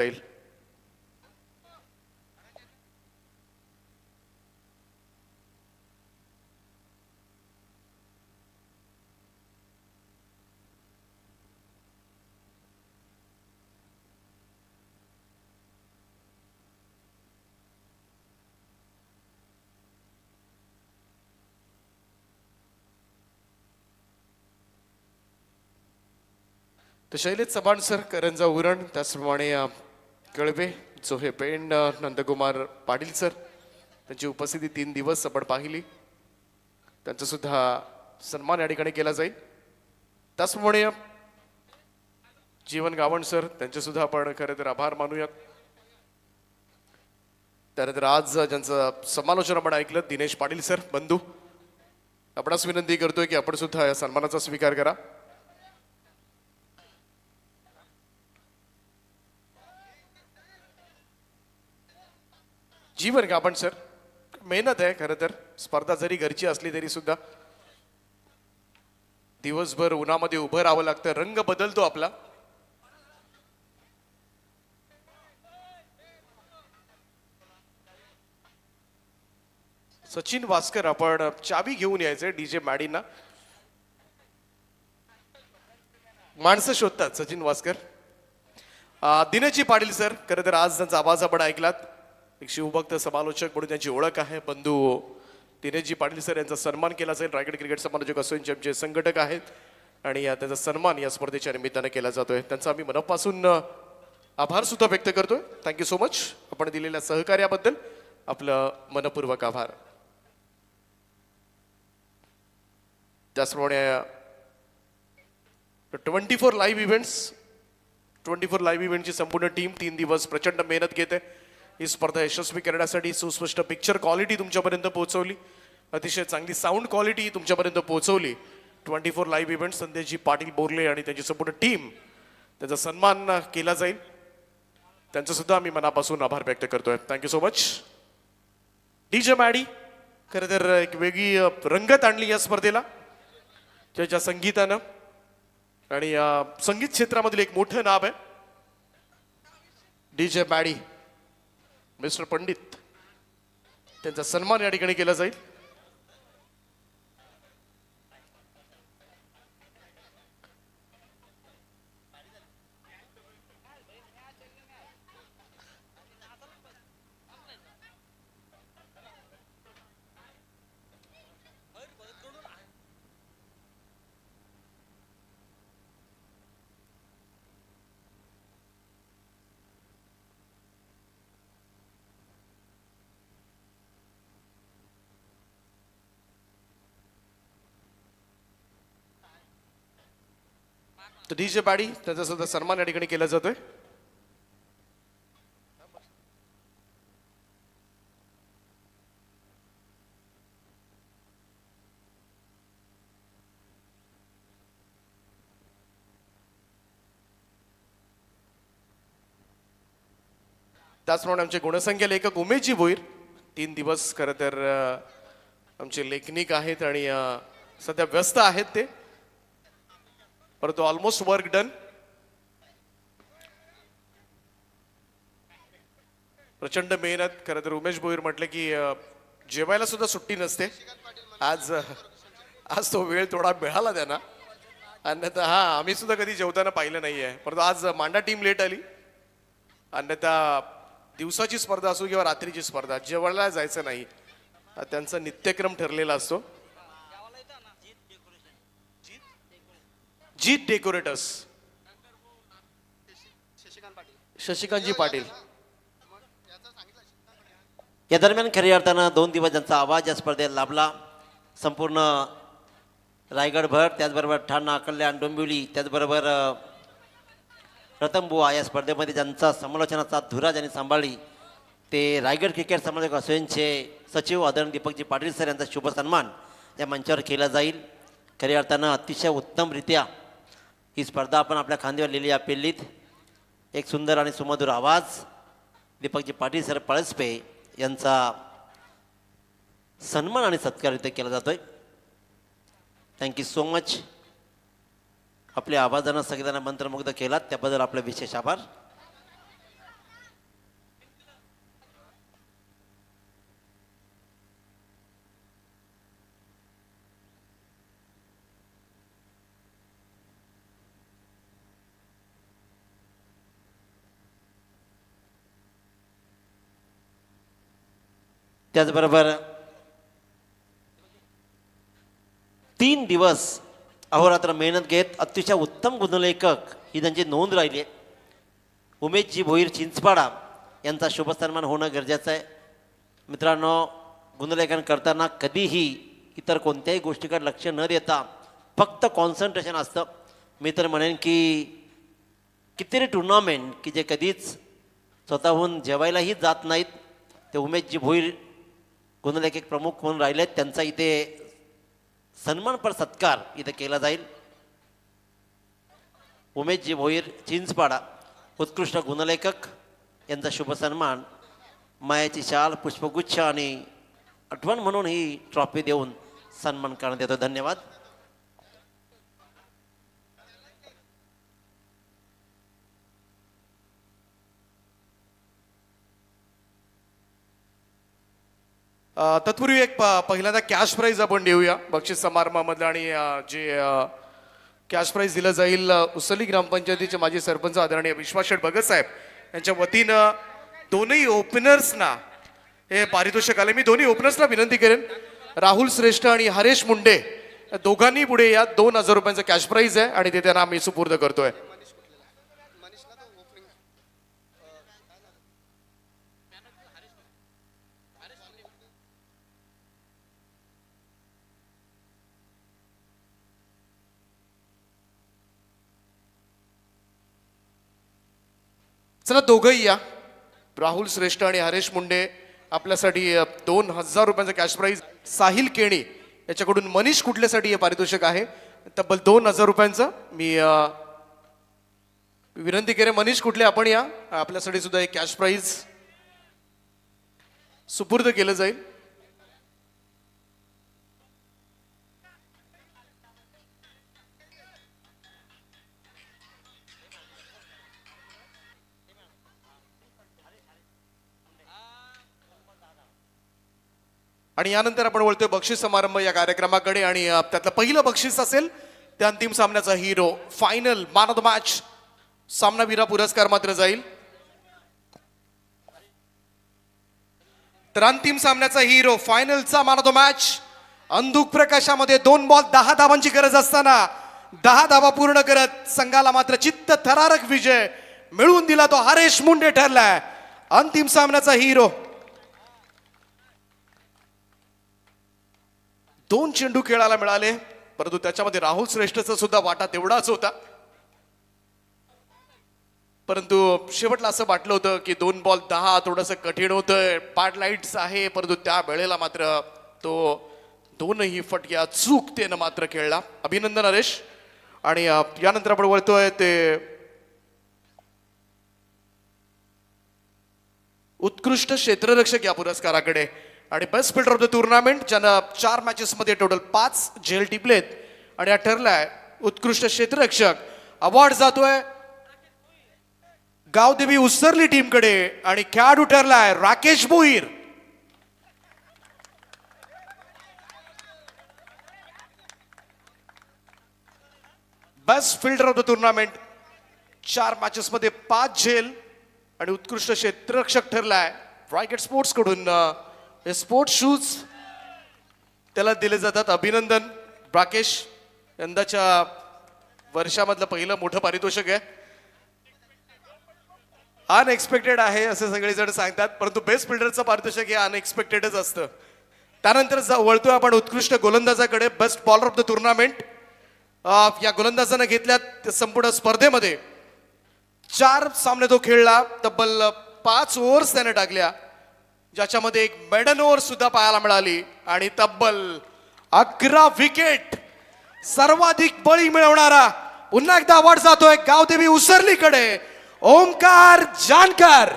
जाईल तर शैलेश चव्हाण सर करंजा उरण त्याचप्रमाणे अ, कळवे जोहे पेंड नंदकुमार पाटील सर त्यांची उपस्थिती तीन दिवस आपण पाहिली. त्यांचा सुद्धा सन्मान या ठिकाणी केला जाईल. त्याचप्रमाणे जीवन गावण सर त्यांचे सुद्धा आपण खरं तर आभार मानूयात. त्यानंतर आज ज्यांचं समालोचन आपण ऐकलं दिनेश पाटील सर बंधू आपणास विनंती करतोय की आपण सुद्धा या सन्मानाचा स्वीकार करा. जीवन का आपण सर. मेहनत आहे खरं तर. स्पर्धा जरी घरची असली तरी सुद्धा. दिवसभर उन्हामध्ये उभं राहावं लागतं. रंग बदलतो आपला. सचिन वास्कर आपण चावी घेऊन यायचंय डीजे मॅडींना. माणसं शोधतात सचिन वास्कर. दिनेची पाडील पाटील सर. खरं तर आज त्यांचा आवाज आपण ऐकलात. एक शिवभक्त समालोचक म्हणून त्यांची ओळख आहे. बंधू दिनेशजी पाटील सर यांचा सन्मान केला जाईल. रायगड क्रिकेट समालोचक असोसिएशनचे जे संघटक आहेत. आणि या त्याचा सन्मान या स्पर्धेच्या निमित्तानं केला जातोय. त्यांचा आम्ही मनापासून आभार सुद्धा व्यक्त करतोय. थँक्यू सो मच आपण दिलेल्या सहकार्याबद्दल आपलं मनपूर्वक आभार. त्याचप्रमाणे twenty four live events twenty four live इव्हेंटची संपूर्ण टीम तीन दिवस प्रचंड मेहनत घेते. ही स्पर्धा यशस्वी करण्यासाठी सुस्पष्ट पिक्चर क्वालिटी तुमच्यापर्यंत पोहोचवली. अतिशय चांगली साऊंड क्वालिटी तुमच्यापर्यंत पोहोचवली. Twenty four live event Sandeshji Patil Borle आणि त्यांची संपूर्ण टीम त्याचा सन्मान केला जाईल. त्यांचं सुद्धा आम्ही मनापासून आभार व्यक्त करतोय. Thank you so much D J Maddy खरं तर एक वेगळी रंगत आणली या स्पर्धेला. त्याच्या संगीतानं. आणि संगीत क्षेत्रामधील एक मोठं नाव आहे. D J Maddy mister Pandit त्यांचा सन्मान या ठिकाणी केला जाईल. तर डीजे पाडी त्याचा सुद्धा सन्मान या ठिकाणी केला जातोय. त्याचप्रमाणे आमचे गुणसंख्या लेखक उमेशजी भोईर तीन दिवस खरं तर आमचे लेखनिक आहेत आणि सध्या व्यस्त आहेत ते. परंतु ऑलमोस्ट वर्क डन प्रचंड मेहनत खरं तर उमेश भोईर म्हटलं की जेवायला सुद्धा सुट्टी नसते. आज आज तो वेळ थोडा मिळाला त्यांना. अन्यथा हा आम्ही सुद्धा कधी जेवताना पाहिलं नाही आहे परंतु आज मांडा टीम लेट आली. अन्यथा दिवसाची स्पर्धा असो किंवा रात्रीची स्पर्धा जेवायला जायचं नाही. त्यांचा नित्यक्रम ठरलेला असतो. जीत डेकोरेटर्स. शशिकांतजी पाटील. या दरम्यान खऱ्या अर्थानं दोन दिवस ज्यांचा आवाज या स्पर्धेत लाभला. संपूर्ण रायगडभर त्याचबरोबर ठाणा अकल्या डोंबिवली त्याचबरोबर रतनबुवा या स्पर्धेमध्ये ज्यांचा समालोचनाचा धुरा ज्यांनी सांभाळली ते रायगड क्रिकेट समालोचक असोसिएशनचे सचिव आदरणीय दीपकजी पाटील सर यांचा शुभ सन्मान या मंचावर केला जाईल. खऱ्या अर्थानं अतिशय उत्तमरित्या ही स्पर्धा आपण आपल्या खांद्यावर लिहिली या पेल्लीत. एक सुंदर आणि सुमधुर आवाज. दीपकजी पाटील सर पळसपे यांचा सन्मान आणि सत्कार इथे केला जातोय. थँक्यू सो मच आपल्या आवाजानं सगळ्यांना मंत्रमुग्ध केलात. त्याबद्दल आपले विशेष आभार. त्याचबरोबर तीन दिवस अहोरात्र मेहनत घेत अतिशय उत्तम गुणलेखक ही त्यांची नोंद राहिली आहे. उमेशजी भोईर चिंचपाडा यांचा शुभसन्मान होणं गरजेचं आहे. मित्रांनो गुणलेखन करताना कधीही इतर कोणत्याही गोष्टीकडे लक्ष न देता फक्त कॉन्सन्ट्रेशन असतं. मी तर म्हणेन की कितीतरी टुर्नामेंट की जे कधीच स्वतःहून जेवायलाही जात नाहीत. ते उमेशजी भोईर गुणलेखक प्रमुख म्हणून राहिले आहेत त्यांचा इथे सन्मानपर सत्कार इथे केला जाईल. उमेशजी भोईर चिंचपाडा उत्कृष्ट गुणलेखक यांचा शुभ सन्मान मायाची शाल पुष्पगुच्छ आणि आठवण म्हणून ही ट्रॉफी देऊन सन्मान करण्यात येतो. धन्यवाद. तत्पूर्वी एक प- पहिल्यांदा कॅश प्राईज आपण देऊया. बक्षीस समारंभामधलं आणि जे कॅश प्राईज दिलं जाईल उसली ग्रामपंचायतीचे माजी सरपंच आदरणीय विश्वास शेठ भगत साहेब यांच्या वतीनं दोन्ही ओपनर्सना हे पारितोषिक आले. मी दोन्ही ओपनर्सला विनंती करेन. राहुल श्रेष्ठ आणि हरेश मुंडे या दोघांनी पुढे या दोन हजार रुपयांचा कॅश प्राईज आहे आणि ते त्यांना आम्ही सुपूर्द करतोय. चला दोघंही या. राहुल श्रेष्ठ आणि हरेश मुंडे आपल्यासाठी दोन हजार रुपयांचं कॅश प्राईज साहिल केणी याच्याकडून मनीष कुठल्यासाठी हे पारितोषिक आहे? तब्बल दोन हजार रुपयांचं. मी विनंती केले मनीष कुठले? आपण या. आपल्यासाठी सुद्धा एक कॅश प्राईज सुपूर्द केलं जाईल. आणि यानंतर आपण बोलतोय बक्षीस समारंभ या कार्यक्रमाकडे आणि त्यातलं पहिलं बक्षीस असेल त्या अंतिम सामन्याचा hero final man of the match सामनावीरा पुरस्कार मात्र जाईल. तर अंतिम सामन्याचा हिरो फायनलचा मॅन ऑफ द मॅच अंधुक प्रकाशामध्ये दोन बॉल दहा धावांची गरज असताना दहा धावा पूर्ण करत संघाला मात्र चित्त थरारक विजय मिळवून दिला तो हरेश मुंडे ठरलाय. अंतिम सामन्याचा हिरो दोन चेंडू खेळायला मिळाले परंतु त्याच्यामध्ये राहुल श्रेष्ठचा सुद्धा वाटा तेवढाच होता. परंतु शेवटला असं वाटलं होतं की दोन बॉल दहा थोडंसं कठीण होतं पार्ट लाईट्स आहे परंतु त्या वेळेला मात्र तो दोनही फटक्या चूक मात्र खेळला. अभिनंदन हरेश आणि यानंतर आपण वळतोय ते उत्कृष्ट क्षेत्ररक्षक या पुरस्काराकडे. आणि best fielder of the tournament ज्यानं चार मॅचेसमध्ये टोटल पाच झेल टिपलेत आणि हा ठरलाय उत्कृष्ट क्षेत्ररक्षक. अवॉर्ड जातोय गावदेवी उसरली टीमकडे आणि खेळाडू ठरलाय Rakesh Bhoir best fielder of the tournament चार मॅचेसमध्ये पाच झेल आणि उत्कृष्ट क्षेत्ररक्षक ठरलाय रायगेट स्पोर्ट्सकडून हे स्पोर्ट्स शूज त्याला दिले जातात. अभिनंदन राकेश यंदाच्या वर्षामधलं पहिलं मोठं पारितोषिक आहे. अनएक्सपेक्टेड आहे असे सगळेजण सांगतात परंतु बेस्ट फिल्डरचं पारितोषिक हे अनएक्सपेक्टेडच असतं. त्यानंतर जा- वळतोय आपण उत्कृष्ट गोलंदाजाकडे best bowler of the tournament या गोलंदाजानं घेतल्यात संपूर्ण स्पर्धेमध्ये. चार सामने तो खेळला तब्बल पाच ओव्हर्स त्याने टाकल्या. ज्याच्यामध्ये एक मेडन ओव्हर सुद्धा पाहायला मिळाली आणि तब्बल अकरा विकेट सर्वाधिक बळी मिळवणारा पुन्हा एकदा अवॉर्ड जातोय गावदेवी उसरलीकडे ओमकार जानकर.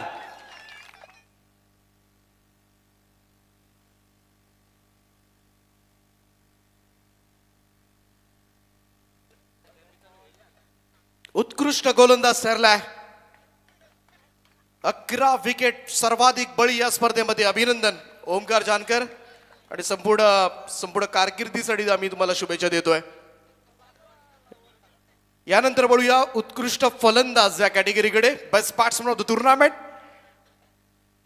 उत्कृष्ट गोलंदाज ठरलाय. अकरा विकेट सर्वाधिक बळी या स्पर्धेमध्ये. अभिनंदन ओमकार जानकर. आणि संपूर्ण संपूर्ण कारकिर्दीसाठी आम्ही तुम्हाला शुभेच्छा देतोय. यानंतर बोलूया उत्कृष्ट फलंदाज या कॅटेगरीकडे best batsman of the tournament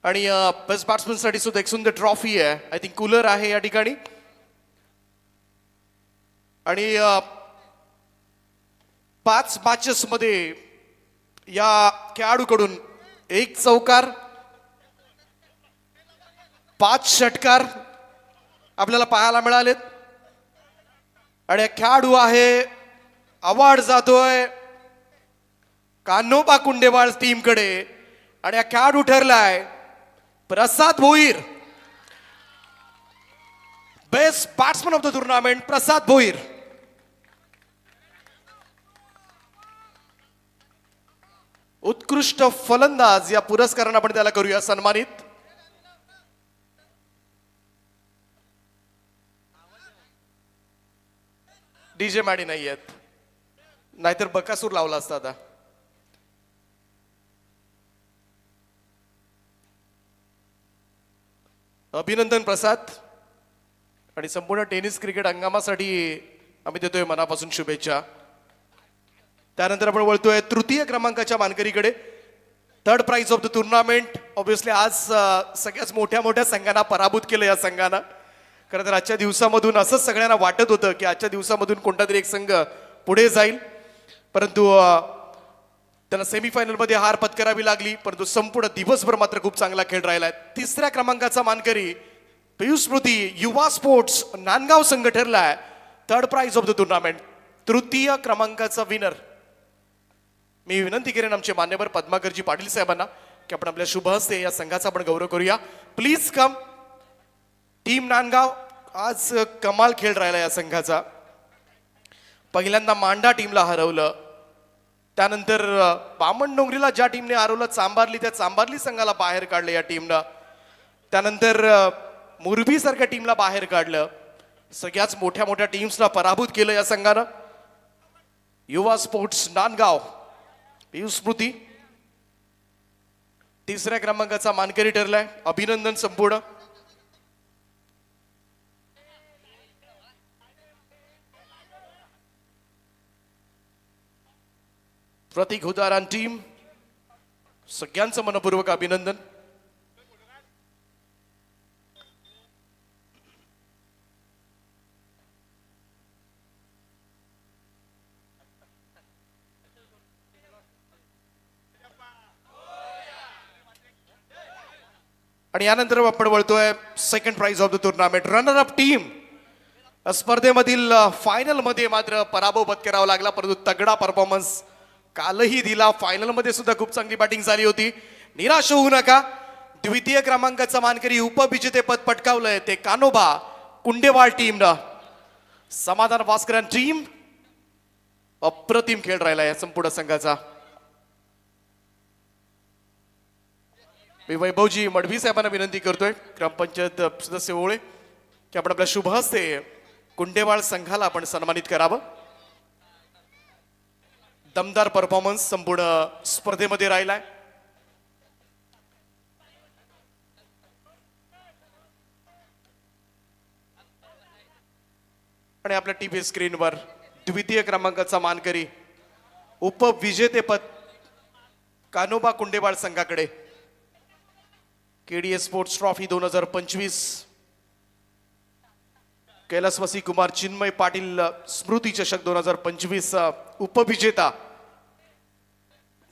आणि बेस्ट बॅट्समॅनसाठी सुद्धा एक सुंदर ट्रॉफी आहे. आय थिंक कूलर आहे या ठिकाणी. आणि पाच मॅचेस मध्ये या खेळाडूकडून एक चौकार पाच षटकार आपल्याला पाहायला मिळालेत. आणि खेळाडू आहे अवॉर्ड जातोय. कान्होबा कुंडेवाळ टीमकडे आणि हा खेळाडू ठरलाय Prasad Bhoir. Best batsman of the tournament Prasad Bhoir. उत्कृष्ट फलंदाज या पुरस्कारानं आपण त्याला करूया सन्मानित. डीजे मॅडी नाही आहेत. नाहीतर बकासूर लावला असता आता. अभिनंदन प्रसाद. आणि संपूर्ण टेनिस क्रिकेट हंगामासाठी आम्ही देतोय मनापासून शुभेच्छा. त्यानंतर आपण वळतोय तृतीय क्रमांकाच्या मानकरीकडे. Third prize of the tournament obviously आज सगळ्याच मोठ्या मोठ्या संघांना पराभूत केलं या संघानं. खरं तर आजच्या दिवसामधून असंच सगळ्यांना वाटत होतं की आजच्या दिवसामधून कोणता तरी एक संघ पुढे जाईल. परंतु त्यांना त्याला सेमीफायनलमध्ये हार पत्करावी लागली परंतु संपूर्ण दिवसभर मात्र खूप चांगला खेळ राहिला आहे तिसऱ्या क्रमांकाचा मानकरी पियुष स्मृती युवा स्पोर्ट्स नांदगाव संघ ठरला आहे third prize of the tournament तृतीय क्रमांकाचा विनर मी विनंती करेन आमचे मान्यवर पद्माकरजी पाटील साहेबांना की आपण आपल्या शुभ हस्ते या संघाचा आपण गौरव करूया. Please come team Nandgaon. आज कमाल खेळ राहिला या संघाचा. पहिल्यांदा मांडा टीमला हरवलं. त्यानंतर बामण डोंगरीला ज्या टीमने हरवलं चांबारली त्या चांबारली संघाला बाहेर काढलं या टीमनं. त्यानंतर मुरबीसारख्या टीमला बाहेर काढलं. सगळ्याच मोठ्या मोठ्या टीम्सला पराभूत केलं या संघानं. युवा स्पोर्ट्स नांदगाव. पियुष स्मृती. तिसऱ्या क्रमांकाचा मानकरी ठरलाय. अभिनंदन संपूर्ण. प्रतीक हुदारान टीम सगळ्यांचं मनपूर्वक अभिनंदन. आणि यानंतर आपण वळतोय second prize of the tournament runner up team स्पर्धेमधील फायनलमध्ये मात्र पराभव पत्करावा लागला. परंतु तगडा परफॉर्मन्स कालही दिला. फायनलमध्ये सुद्धा खूप चांगली बॅटिंग झाली होती. निराश होऊ नका. द्वितीय क्रमांकाचा मानकरी उपविजेतेपद पटकावलंय ते कानोबा कुंडेवाळ टीमनं समाधान भास्करन टीम अप्रतिम खेळ राहिला या संपूर्ण संघाचा. मी वैभवजी मडवी साहेबांना विनंती करतोय ग्रामपंचायत सदस्य ओळे की आपण आपल्या शुभ हस्ते कुंडेवाळ संघाला आपण सन्मानित करावं. दमदार परफॉर्मन्स संपूर्ण स्पर्धेमध्ये राहिलाय. आणि आपल्या टीव्ही स्क्रीनवर द्वितीय क्रमांकाचा मानकरी उपविजेतेपद कानोबा कुंडेवाळ संघाकडे केडीए स्पोर्ट्स ट्रॉफी दोन हजार पंचवीस. कैलासवासी कुमार चिन्मय पाटील स्मृती चषक दोन हजार पंचवीस उपविजेता.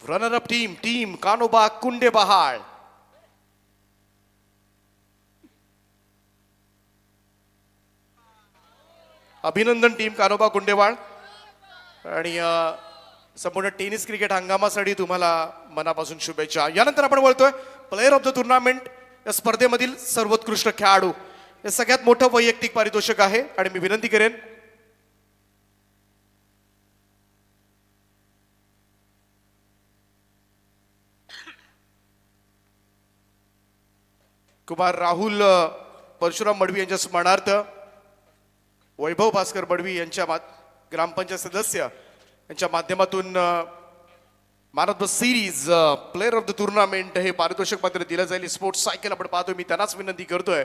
Runner up team team Kanoba Kunde Bahal. अभिनंदन टीम कानोबा कुंडेवाळ. आणि संपूर्ण टेनिस क्रिकेट हंगामासाठी तुम्हाला मनापासून शुभेच्छा. यानंतर आपण बोलतोय प्लेअर ऑफ द टुर्नामेंट या स्पर्धेमधील सर्वोत्कृष्ट खेळाडू हे सगळ्यात मोठं वैयक्तिक पारितोषिक आहे आणि मी विनंती करेन कुमार राहुल परशुराम मडवी यांच्या स्मरणार्थ वैभव भास्कर मडवी यांच्या ग्रामपंचायत सदस्य यांच्या माध्यमातून man of the series player of the tournament हे पारितोषिक मात्र दिलं जाईल. स्पोर्ट्स सायकल आपण पाहतोय. मी त्यांनाच विनंती करतोय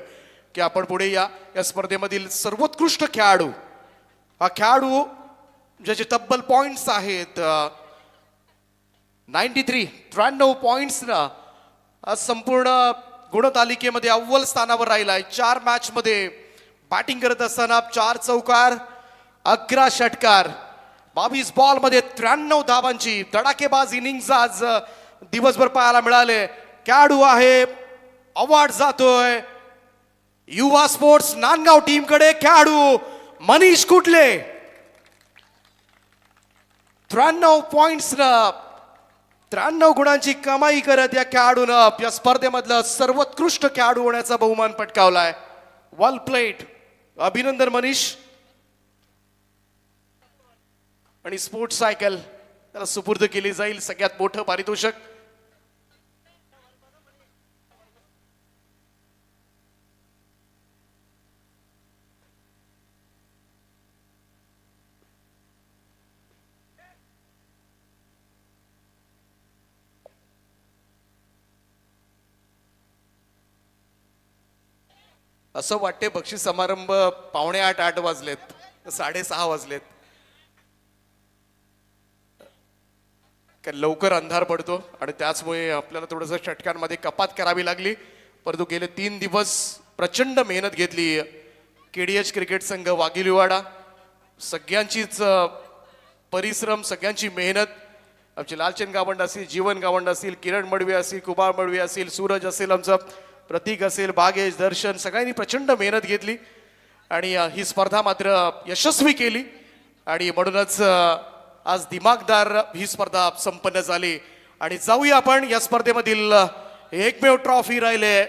की आपण पुढे या. या स्पर्धेमधील सर्वोत्कृष्ट खेळाडू हा खेळाडू ज्याचे तब्बल पॉइंट्स आहेत नाईन्टी थ्री त्र्याण्णव पॉईंट्सनं आज संपूर्ण गुणतालिकेमध्ये अव्वल स्थानावर राहिलाय. चार मॅचमध्ये बॅटिंग करत असताना चार चौकार अकरा षटकार. बावीस बॉलमध्ये त्र्याण्णव धावांची धडाकेबाज इनिंग आज दिवसभर पाहायला मिळाले. खेळाडू आहे अवॉर्ड जातोय. युवा स्पोर्ट्स नांदगाव टीमकडे खेळाडू मनीष कुटले. त्र्याण्णव पॉइंट्स त्र्याण्णव गुणांची कमाई करत या खेळाडूनं या स्पर्धेमधलं सर्वोत्कृष्ट खेळाडू होण्याचा बहुमान पटकावलाय. वॉल प्लेट अभिनंदन मनीष. आणि स्पोर्ट्स सायकल त्याला सुपूर्द केली जाईल सगळ्यात मोठं पारितोषिक. असं वाटते बक्षीस समारंभ पावणे आठ आठ वाजलेत साडेसहा वाजलेत. कारण लवकर अंधार पडतो आणि त्याचमुळे आपल्याला थोडंसं षटकांमध्ये कपात करावी लागली. परंतु गेले तीन दिवस प्रचंड मेहनत घेतली. के डी एच क्रिकेट संघ वाघिलिवाडा सगळ्यांचीच परिश्रम सगळ्यांची मेहनत. आमचे लालचंद गावंड असतील जीवन गावंड असतील किरण मडवी असतील कुमार मडवी असतील सूरज असेल आमचं प्रतीक असेल बागेश दर्शन सगळ्यांनी प्रचंड मेहनत घेतली. आणि ही स्पर्धा मात्र यशस्वी केली. आणि म्हणूनच आज दिमागदार ही स्पर्धा संपन्न झाली. आणि जाऊया आपण या स्पर्धेमधील एकमेव ट्रॉफी राहिले.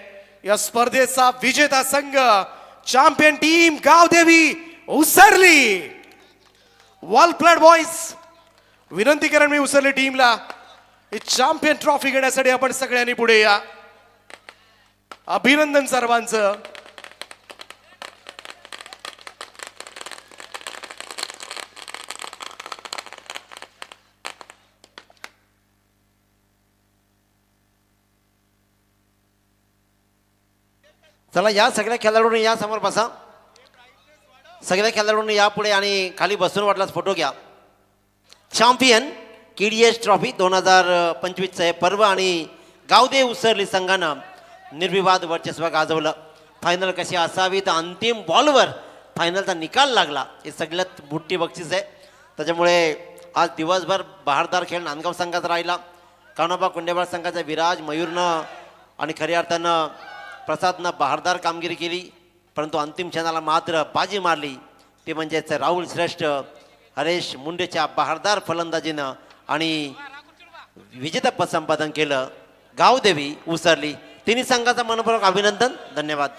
या स्पर्धेचा विजेता संघ champion team Gavdevi Usarli. Wall प्लॅड बॉईज विनंती करेन मी उसरली टीमला. चॅम्पियन ट्रॉफी घेण्यासाठी आपण सगळ्यांनी पुढे या. अभिनंदन सर्वांचं. चला या सगळ्या खेळाडूंनी या समोर बसा. सगळ्या खेळाडूंनी या पुढे आणि खाली बसून वाटलाच फोटो घ्या. चॅम्पियन एस ट्रॉफी दोन हजार पंचवीसचं हे पर्व आणि गावदे उसरली संघानं निर्विवाद वर्चस्व गाजवलं. फायनल कशी असावी तर अंतिम बॉलवर फायनलचा निकाल लागला. हे सगळ्यात मोठी बक्षीस आहे. त्याच्यामुळे आज दिवसभर बहारदार खेळ नांदगाव संघाचा राहिला. कानोबा कुंडेबाळ संघाचा विराज मयूरनं आणि खऱ्या अर्थानं प्रसादनं बहारदार कामगिरी केली परंतु अंतिम क्षणाला मात्र बाजी मारली. ते म्हणजेच राहुल श्रेष्ठ हरेश मुंडेच्या बहारदार फलंदाजीनं आणि विजेतापद संपादन केलं. गावदेवी उसरली तिन्ही संघाचं मनपूर्वक अभिनंदन. धन्यवाद.